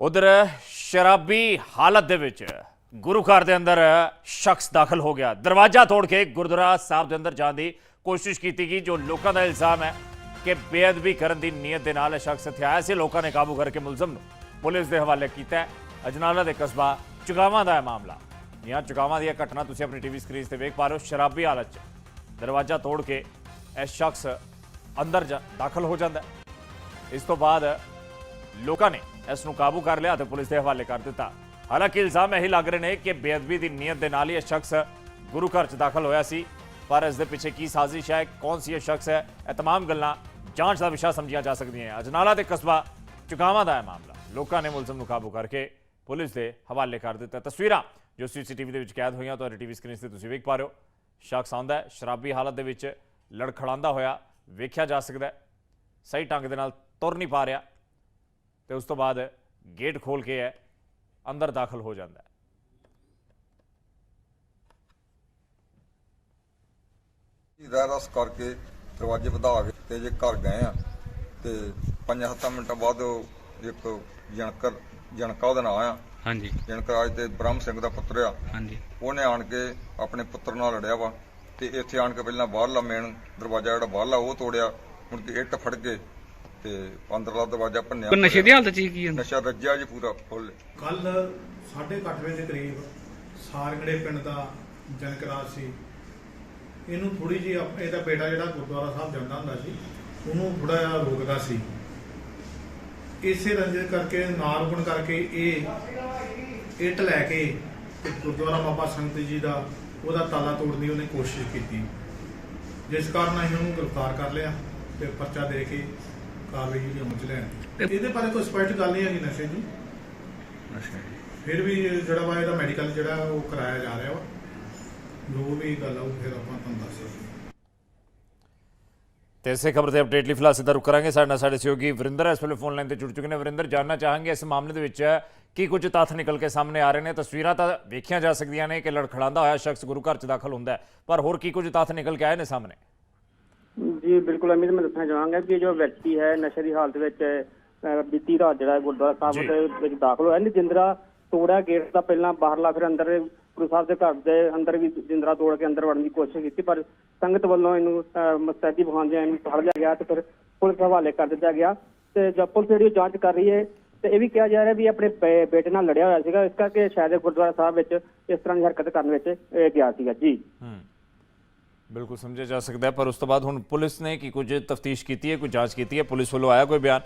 ਉਧਰ ਸ਼ਰਾਬੀ ਹਾਲਤ ਦੇ ਵਿੱਚ ਗੁਰੂ ਘਰ ਦੇ ਅੰਦਰ ਸ਼ਖਸ ਦਾਖਲ ਹੋ ਗਿਆ। ਦਰਵਾਜ਼ਾ ਤੋੜ ਕੇ ਗੁਰਦੁਆਰਾ ਸਾਹਿਬ ਦੇ ਅੰਦਰ ਜਾਣ ਦੀ ਕੋਸ਼ਿਸ਼ ਕੀਤੀ ਗਈ, ਜੋ ਲੋਕਾਂ ਦਾ ਇਲਜ਼ਾਮ ਹੈ ਕਿ ਬੇਅਦਬੀ ਕਰਨ ਦੀ ਨੀਅਤ ਦੇ ਨਾਲ ਇਹ ਸ਼ਖਸ ਇੱਥੇ ਆਇਆ ਸੀ। ਲੋਕਾਂ ਨੇ ਕਾਬੂ ਕਰਕੇ ਮੁਲਜ਼ਮ ਨੂੰ ਪੁਲਿਸ ਦੇ ਹਵਾਲੇ ਕੀਤਾ ਅਜਨਾਲਾ ਦੇ ਕਸਬਾ ਚੁਗਾਵਾਂ ਦਾ ਹੈ ਮਾਮਲਾ। यहाँ ਚੁਗਾਵਾਂ ਦੀ ਇਹ ਘਟਨਾ ਤੁਸੀਂ ਆਪਣੀ ਟੀਵੀ ਸਕਰੀਨ ਤੇ ਵੇਖ ਪਾ ਰਹੇ ਹੋ। ਸ਼ਰਾਬੀ ਹਾਲਤ 'ਚ ਦਰਵਾਜ਼ਾ ਤੋੜ ਕੇ ਇਹ ਸ਼ਖਸ ਅੰਦਰ ਜਾ- ਦਾਖਲ ਹੋ ਜਾਂਦਾ ਇਸ ਤੋਂ ਬਾਅਦ ਲੋਕਾਂ ਨੇ ਇਸ ਨੂੰ ਕਾਬੂ ਕਰ ਲਿਆ ਤੇ ਪੁਲਿਸ ਦੇ ਹਵਾਲੇ ਕਰ ਦਿੱਤਾ ਹਾਲਾਂਕਿ ਇਲਜ਼ਾਮ ਇਹੀ ਲੱਗ ਰਹੇ ਨੇ ਕਿ ਬੇਅਦਬੀ ਦੀ ਨੀਅਤ ਦੇ ਨਾਲ ਹੀ ਇਹ ਸ਼ਖਸ ਗੁਰੂ ਘਰ 'ਚ ਦਾਖਲ ਹੋਇਆ ਸੀ ਪਰ ਇਸ ਦੇ ਪਿੱਛੇ ਕੀ ਸਾਜ਼ਿਸ਼ ਹੈ ਕੌਣ ਸੀ ਇਹ ਸ਼ਖਸ ਹੈ ਇਹ तमाम ਗੱਲਾਂ ਜਾਂਚ ਦਾ ਵਿਸ਼ਾ ਸਮਝੀਆਂ ਜਾ ਸਕਦੀਆਂ ਅਜਨਾਲਾ ਦੇ ਕਸਬਾ ਚੁਗਾਵਾਂ ਦਾ ਹੈ ਮਾਮਲਾ ਲੋਕਾਂ ਨੇ ਮੁਲਜ਼ਮ ਨੂੰ ਕਾਬੂ ਕਰਕੇ ਪੁਲਿਸ ਦੇ ਹਵਾਲੇ ਕਰ ਦਿੱਤਾ ਤਸਵੀਰਾਂ ਜੋ ਸੀਸੀਟੀਵੀ ਦੇ ਵਿੱਚ ਕੈਦ ਹੋਈਆਂ ਤੁਹਾਡੀ ਟੀਵੀ ਸਕਰੀਨ ਤੇ ਤੁਸੀਂ ਵੇਖ ਪਾ ਰਹੇ ਹੋ ਸ਼ਖਸ ਆਉਂਦਾ ਹੈ ਸ਼ਰਾਬੀ ਹਾਲਤ ਦੇ ਵਿੱਚ ਲੜਖੜਾਉਂਦਾ ਹੋਇਆ ਵੇਖਿਆ ਜਾ ਸਕਦਾ ਹੈ ਸਹੀ ਢੰਗ ਦੇ ਨਾਲ ਤੁਰ ਨਹੀਂ ਪਾ ਰਿਹਾ ਤੇ ਉਸ ਤੋਂ ਬਾਅਦ ਗੇਟ ਖੋਲ ਕੇ ਹੈ ਅੰਦਰ ਦਾਖਲ ਹੋ ਜਾਂਦਾ ਹੈ। ਰਹਿ ਰਸ ਕਰਕੇ ਦਰਵਾਜ਼ੇ ਵਧਾ ਕੇ ਤੇ ਜੇ ਘਰ ਗਏ ਆ ਤੇ 5-7 ਮਿੰਟਾਂ ਬਾਅਦ ਉਹ ਇੱਕ ਜਣਕਰ ਜਣਕਾ ਉਹਦਾ ਨਾਂ ਆ ਹਾਂਜੀ। ਜਣਕਰ ਅੱਜ ਤੇ ਬ੍ਰਹਮ ਸਿੰਘ ਦਾ ਪੁੱਤਰ ਆ। ਹਾਂਜੀ। ਉਹਨੇ ਆਣ ਕੇ ਆਪਣੇ ਪੁੱਤਰ ਨਾਲ ਲੜਿਆ ਵਾ ਤੇ ਇੱਥੇ ਆਣ ਕੇ ਪਹਿਲਾਂ ਬਾਹਰਲਾ ਮੇਨ ਦਰਵਾਜ਼ਾ ਜਿਹੜਾ ਬਾਹਰਲਾ ਉਹ ਤੋੜਿਆ। ਮੁੜ ਕੇ ਇੱਟ ਫੜ ਕੇ ਤੇ ਅੰਦਰਲਾ ਦਰਵਾਜ਼ਾ ਭੰਨਿਆ ਕੋਈ ਨਸ਼ੇ ਦੀ ਹਾਲਤ ਚ ਕੀ ਹੁੰਦਾ ਨਸ਼ਾ ਰੱਜਿਆ ਜੀ ਪੂਰਾ ਫੁੱਲ। ਕੱਲ 8:30 ਵਜੇ ਦੇ ਕਰੀਬ ਸਾਰਗੜੇ ਪਿੰਡ ਦਾ ਜਨਕਰਾਜ ਸੀ। ਇਹਨੂੰ ਥੋੜੀ ਆਪ- ਇਹਦਾ ਬੇਟਾ ਜਿਹੜਾ ਗੁਰਦੁਆਰਾ ਸਾਹਿਬ ਜਾਂਦਾ ਹੁੰਦਾ ਸੀ ਉਹਨੂੰ ਥੋੜਾ ਜਿਹਾ ਰੋਕਦਾ ਸੀ। ਇਸੇ ਰੰਜਿਸ਼ ਕਰਕੇ ਨਾ ਰੁਕਣ ਕਰਕੇ ਇਹ ਇੱਟ ਲੈ ਕੇ ਗੁਰਦੁਆਰਾ ਬਾਬਾ ਸੰਗਤ ਜੀ ਦਾ ਉਹਦਾ ਤਾਲਾ ਤੋੜਨ ਦੀ ਉਹਨੇ ਕੋਸ਼ਿਸ਼ ਕੀਤੀ। ਜਿਸ ਕਾਰਨ ਅਸੀਂ ਉਹਨੂੰ ਗ੍ਰਿਫਤਾਰ ਕਰ ਲਿਆ ਤੇ ਪਰਚਾ ਦੇ ਕੇ ਕਾਰਵਾਈ ਜਿਹੜੀ ਅਮਲ ਚ ਲੈਣ ਇਹਦੇ ਬਾਰੇ ਕੋਈ ਸਪਸ਼ਟ ਗੱਲ ਨਹੀਂ ਹੈਗੀ ਨਸ਼ੇ ਦੀ। ਅੱਛਾ ਫਿਰ ਵੀ ਜਿਹੜਾ ਵਾ ਇਹਦਾ ਮੈਡੀਕਲ ਜਿਹੜਾ ਉਹ ਕਰਾਇਆ ਜਾ ਰਿਹਾ ਵਾ। ਜੋ ਵੀ ਗੱਲ ਆ ਉਹ ਫਿਰ ਆਪਾਂ ਤੁਹਾਨੂੰ ਦੱਸ ਸਕਦੇ ਤੇ ਇਸੇ ਖਬਰ ਤੇ ਅਪਡੇਟ ਲਈ ਫਿਲਹਾਲ ਸਿੱਧਾ ਰੁਕ ਕਰਾਂਗੇ। ਸਾਡੇ ਨਾਲ ਸਾਡੇ ਸਹਿਯੋਗੀ ਵਰਿੰਦਰ ਇਸ ਵੇਲੇ ਫੋਨ ਲਾਈਨ ਤੇ ਜੁੜ ਚੁੱਕੇ ਨੇ। ਵਰਿੰਦਰ ਜਾਨਣਾ ਚਾਹਾਂਗੇ ਇਸ ਮਾਮਲੇ ਦੇ ਵਿੱਚ ਕੀ ਕੁਝ ਤੱਥ ਨਿਕਲ ਕੇ ਸਾਹਮਣੇ ਆ ਰਹੇ ਨੇ। ਤਸਵੀਰਾਂ ਤਾਂ ਵੇਖੀਆਂ ਜਾ ਸਕਦੀਆਂ ਨੇ ਕਿ ਲੜਖੜਾਉਂਦਾ ਹੋਇਆ ਸ਼ਖਸ ਗੁਰੂ ਘਰ 'ਚ ਦਾਖਲ ਹੁੰਦਾ ਪਰ ਹੋਰ ਕੀ ਕੁਝ ਤੱਥ ਨਿਕਲ ਕੇ ਆਏ ਨੇ ਸਾਹਮਣੇ? ਜੀ ਬਿਲਕੁਲ ਅਮਿਤ ਮੈਂ ਦੱਸਣਾ ਚਾਹਾਂਗਾ ਕਿ ਜੋ ਵਿਅਕਤੀ ਹੈ ਨਸ਼ੇ ਦੀ ਹਾਲਤ ਵਿੱਚ ਅਹ, ਬੀਤੀ ਰਾਤ ਜਿਹੜਾ ਗੁਰਦੁਆਰਾ। ਸਾਹਿਬ ਦੇ ਵਿੱਚ ਦਾਖਲ ਹੋਇਆ। ਜਿੰਦਰਾ ਤੋੜਿਆ ਗੇਟ ਦਾ ਪਹਿਲਾਂ ਬਾਹਰਲਾ ਫਿਰ ਅੰਦਰ ਗੁਰੂ ਸਾਹਿਬ ਦੇ ਘਰ ਦੇ ਅੰਦਰ ਵੀ ਜਿੰਦਰਾ ਤੋੜ ਕੇ ਅੰਦਰ ਵੜਨ ਦੀ ਕੋਸ਼ਿਸ਼ ਕੀਤੀ ਪਰ ਸੰਗਤ ਵੱਲੋਂ ਇਹਨੂੰ ਅਹ, ਮੁਸਤੈਦੀ ਬਹਾਉਂਦਿਆਂ ਇਹਨੂੰ ਫੜ ਲਿਆ ਗਿਆ ਤੇ ਫਿਰ ਪੁਲਿਸ ਹਵਾਲੇ ਕਰ ਦਿੱਤਾ ਗਿਆ। ਤੇ ਜਦ ਪੁਲਿਸ ਜਿਹੜੀ ਉਹ ਜਾਂਚ ਕਰ ਰਹੀ ਹੈ ਤੇ ਇਹ ਵੀ ਕਿਹਾ ਜਾ ਰਿਹਾ ਵੀ ਆਪਣੇ ਬੇ- ਬੇਟੇ ਨਾਲ ਲੜਿਆ ਹੋਇਆ ਸੀਗਾ। ਇਸ ਕਰਕੇ ਸ਼ਾਇਦ ਇਹ ਗੁਰਦੁਆਰਾ ਸਾਹਿਬ ਵਿੱਚ ਇਸ ਤਰ੍ਹਾਂ ਦੀ ਹਰਕਤ ਕਰਨ ਵਿੱਚ ਇਹ ਗਿਆ ਸੀਗਾ। ਜੀ। ਹੂੰ। ਬਿਲਕੁਲ ਸਮਝਿਆ ਜਾ ਸਕਦਾ ਹੈ ਪਰ ਉਸ ਤੋਂ ਬਾਅਦ ਹੁਣ ਪੁਲਿਸ ਨੇ ਕੀ ਕੁਝ ਤਫਤੀਸ਼ ਕੀਤੀ ਹੈ ਕੋਈ ਜਾਂਚ ਕੀਤੀ ਹੈ ਪੁਲਿਸ ਵੱਲੋਂ ਆਇਆ ਕੋਈ ਬਿਆਨ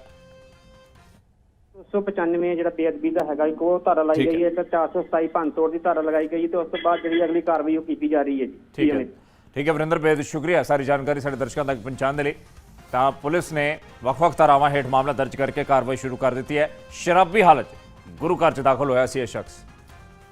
195 ਜਿਹੜਾ ਬੇਅਦਬੀ ਦਾ ਹੈਗਾ ਇੱਕ ਉਹ ਧਾਰਾ ਲਾਈ ਠੀਕ ਹੈ। ਗਈ ਹੈ ਤੇ 427 ਭੰਨਤੋੜ ਦੀ ਧਾਰਾ ਲਗਾਈ ਗਈ ਤੇ ਉਸ ਤੋਂ ਬਾਅਦ ਜਿਹੜੀ ਅਗਲੀ ਕਾਰਵਾਈ ਉਹ ਕੀਤੀ ਜਾ ਰਹੀ ਹੈ ਜੀ ਠੀਕ ਜੀ ਹੈ ਅਮਿਤ। ਠੀਕ ਹੈ ਵਰਿੰਦਰ ਬੇਦ ਸ਼ੁਕਰੀਆ ਸਾਰੀ ਜਾਣਕਾਰੀ ਸਾਡੇ ਦਰਸ਼ਕਾਂ ਤੱਕ ਪਹੁੰਚਾਉਣ ਦੇ ਲਈ ਤਾਂ ਪੁਲਿਸ ਨੇ ਵੱਖ-ਵੱਖ ਧਾਰਾਵਾਂ ਹੇਠ ਮਾਮਲਾ ਦਰਜ ਕਰਕੇ ਕਾਰਵਾਈ ਸ਼ੁਰੂ ਕਰ ਦਿੱਤੀ ਹੈ ਸ਼ਰਾਬੀ ਹਾਲਤ 'ਚ ਗੁਰੂ ਘਰ 'ਚ ਦਾਖਲ ਹੋਇਆ ਸੀ ਇਹ ਸ਼ਖਸ